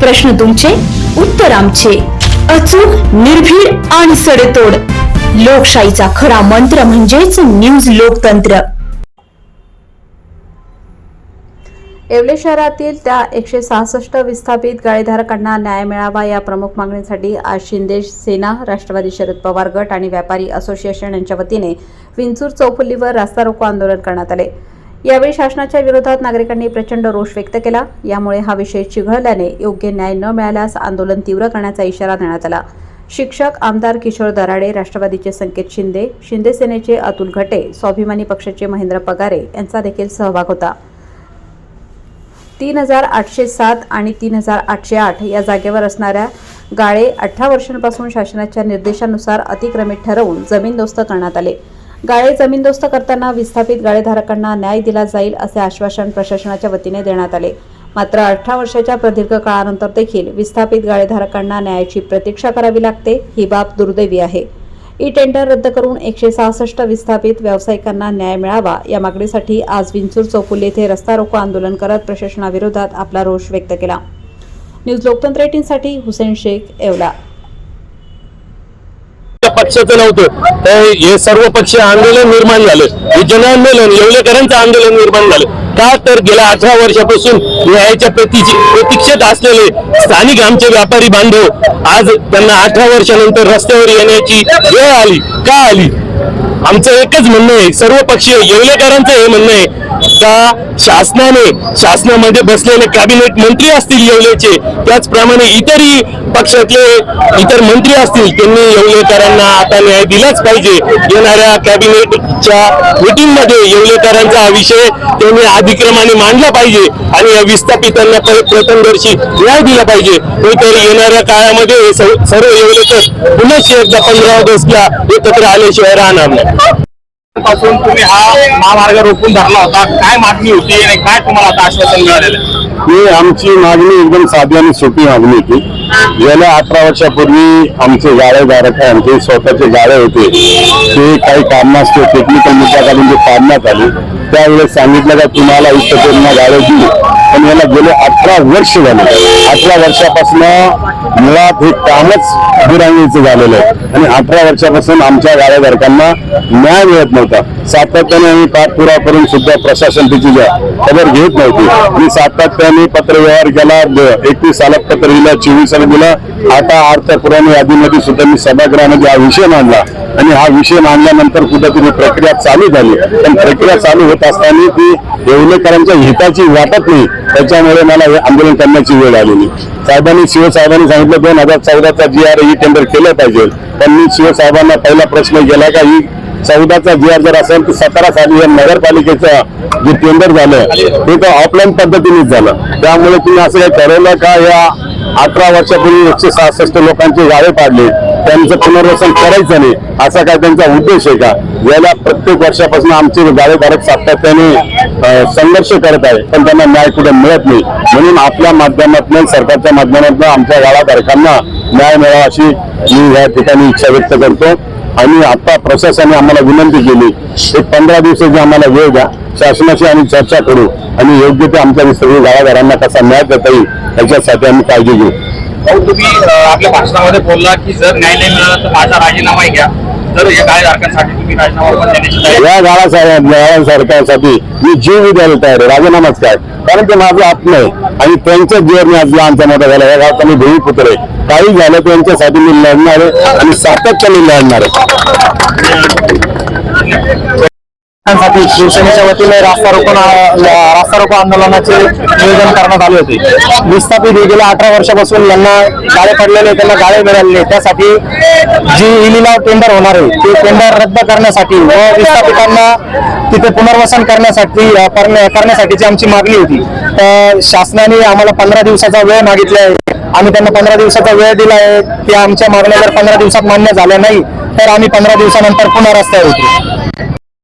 प्रश्न तुमचे उत्तर आमचे. अचूक निर्भीड आणि सडेतोड. लोकशाहीचा खरा मंत्र म्हणजेच न्यूज लोकतंत्र. येवले शहरातील त्या एकशे सहासष्ट विस्थापित गाळेधारकांना न्याय मिळावा या प्रमुख मागणीसाठी आज शिंदे सेना राष्ट्रवादी शरद पवार गट आणि व्यापारी असोसिएशन यांच्या वतीने विंचूर चौफुलीवर रास्ता रोको आंदोलन करण्यात आले. यावेळी शासनाच्या विरोधात नागरिकांनी प्रचंड रोष व्यक्त केला. यामुळे हा विषय चिघळल्याने योग्य न्याय न मिळाल्यास आंदोलन तीव्र करण्याचा इशारा देण्यात आला. शिक्षक आमदार किशोर दराडे राष्ट्रवादीचे संकेत शिंदे शिंदे सेनेचे अतुल घटे स्वाभिमानी पक्षाचे महेंद्र पगारे यांचा देखील सहभाग होता. तीन हजार आठशे सात आणि तीन हजार आठशे आठ या जागेवर असणाऱ्या गाळे अठरा वर्षांपासून शासनाच्या निर्देशानुसार अतिक्रमित ठरवून जमीनदोस्त करण्यात आले. गाळे जमीनदोस्त करताना विस्थापित गाळेधारकांना न्याय दिला जाईल असे आश्वासन प्रशासनाच्या वतीने देण्यात आले. मात्र अठरा वर्षाच्या प्रदीर्घ काळानंतर देखील विस्थापित गाळेधारकांना न्यायाची प्रतीक्षा करावी लागते ही बाब दुर्दैवी आहे. ई टेंडर रद्द करून एकशे सहासष्ट विस्थापित व्यावसायिकांना न्याय मिळावा या मागणीसाठी आज विंचूर चौफुली येथे रस्ता रोको आंदोलन करत प्रशासनाविरोधात आपला रोष व्यक्त केला. न्यूज लोकतंत्र एटीनसाठी हुसेन शेख येवला. पक्षाचं नव्हतं. तर हे सर्व पक्षीय आंदोलन निर्माण झालं. हे जनआंदोलन येवलेकरांचं आंदोलन निर्माण झालं. का तर गेल्या अठरा वर्षापासून न्यायाच्या प्रतीची प्रतीक्षेत असलेले स्थानिक आमचे व्यापारी बांधव आज त्यांना अठरा वर्षानंतर रस्त्यावर येण्याची वेळ आली. का आली? आमचं एकच म्हणणं आहे सर्व पक्षीय येवलेकरांचं हे म्हणणं आहे का शासनाने शासनामध्ये बसलेले कॅबिनेट मंत्री असतील येवलेचे त्याचप्रमाणे इतरही पक्षातले इतर मंत्री असतील त्यांनी येवलेकरांना आता न्याय दिलाच पाहिजे. येणाऱ्या कॅबिनेटच्या मिटिंगमध्ये येवलेकरांचा हा विषय त्यांनी अधिक्रमाने मांडला पाहिजे आणि या विस्थापितांना प्रथमदर्शी न्याय दिला पाहिजे. नाहीतर येणाऱ्या काळामध्ये सर्व सर्व येवलेकर पुन्हा एकदा पंधरा ऑगस्टला एकत्र आल्याशिवाय राहणार नाही. पासून तुम्ही हा महामार्ग रोखून धरला होता. काय मागणी होती आणि काय तुम्हाला आता आश्वासन मिळालेलं आहे? ही आमची मागणी एकदम साधी आणि सोपी मागणी होती. गेल्या अठरा वर्षापूर्वी आमचे गाळेधारक आमचे स्वतःचे गाळे होते. ते काही कारणास्तव टेक्निकल मुद्द्याखालून जे काढण्यात आले त्यावेळेस सांगितलं का तुम्हाला इष्टपूर्ण गाळे दिली. पण याला गेले अठरा वर्ष झाले. अठरा वर्षापासून मुळात हे कामच दुरांगीचं झालेलं आहे. आणि अठरा वर्षापासून आमच्या गाड्याधारकांना न्याय मिळत नव्हता. सातत्याने आम्ही पाठपुरावा करून सुद्धा प्रशासन तिची खबर घेत नव्हती. आणि सातत्याने पत्रव्यवहार केला एकवीस सालात पत्र दिलं चोवीस दिलं. आता अर्थ पुराण यादीमध्ये सुद्धा मी सभागृहामध्ये हा विषय मांडला. आणि हा विषय मांडल्यानंतर कुठेतरी प्रक्रिया चालू झाली. पण प्रक्रिया चालू होत असताना ती येवलेकरांच्या हिताची वाटत नाही. त्याच्यामुळे मला हे आंदोलन करण्याची वेळ आलेली. साहेबांनी शिवसाहेबांनी सांगितलं दोन हजार चौदाचा जी आर ही टेंडर केलं पाहिजे. पण मी शिवसाहेबांना पहिला प्रश्न केला का ही चौदाचा जी आर जर असेल तर सतरा साली या नगरपालिकेचं जे टेंडर झालं ते तर ऑफलाईन पद्धतीनेच झालं. त्यामुळे तुम्ही असं काही ठरवलं का या अठरा वर्षापूर्वी एकशे सहासष्ट लोकांचे गाळे पाडले. त्यांचं पुनर्वसन करायचं नाही असा काय त्यांचा उद्देश आहे का? याला प्रत्येक वर्षापासून आमचे गाळेधारक सातत्याने संघर्ष करत आहे पण त्यांना न्याय कुठे मिळत नाही. म्हणून आपल्या माध्यमातून सरकारच्या माध्यमातून आमच्या गाळाधारकांना न्याय मिळावा अशी मी या ठिकाणी इच्छा व्यक्त करतो. आणि आता प्रशासनाने आम्हाला विनंती केली एक पंधरा दिवसाची आम्हाला वेळ द्या शासनाशी आम्ही चर्चा करू आणि योग्य ते आमच्या सगळी गाळाधारांना कसा न्याय देता येईल याच्यासाठी आम्ही काळजी घेऊ. तुम्ही आपल्या भाषणामध्ये बोलला की जर न्याय नाही मिळाला तर माझा राजीनामा घ्या. तर या गाळेधारकांसाठी तुम्ही राजीनामा या गाळा सरकारसाठी मी जीव द्यायला तयार आहे. राजीनामाच काय कारण ते माझं आत्म आहे. आणि त्यांच्या जीवर मी आज लहानचा मोठा झाला या गावाचा मी भूमिपुत्र आहे. काही झालं त्यांच्यासाठी मी लढणार आहे आणि सातत्याने लढणार आहे. साठी शिवसेनेच्या वतीने रास्ता रोको रास्ता रोको आंदोलनाचे नियोजन करण्यात आले होते. विस्थापित हे गेल्या अठरा वर्षापासून यांना गाळे पडलेले त्यांना गाळे मिळालेले. त्यासाठी जी इलिलाव टेंडर होणार आहे ते टेंडर रद्द करण्यासाठी व विस्थापितांना तिथे पुनर्वसन करण्यासाठी करण्यासाठीची आमची मागणी होती. तर शासनाने आम्हाला पंधरा दिवसाचा वेळ मागितला आहे. आम्ही त्यांना पंधरा दिवसाचा वेळ दिला आहे. की आमच्या मागण्या जर पंधरा दिवसात मान्य झाल्या नाही तर आम्ही पंधरा दिवसानंतर पुन्हा रस्त्यावर होतो.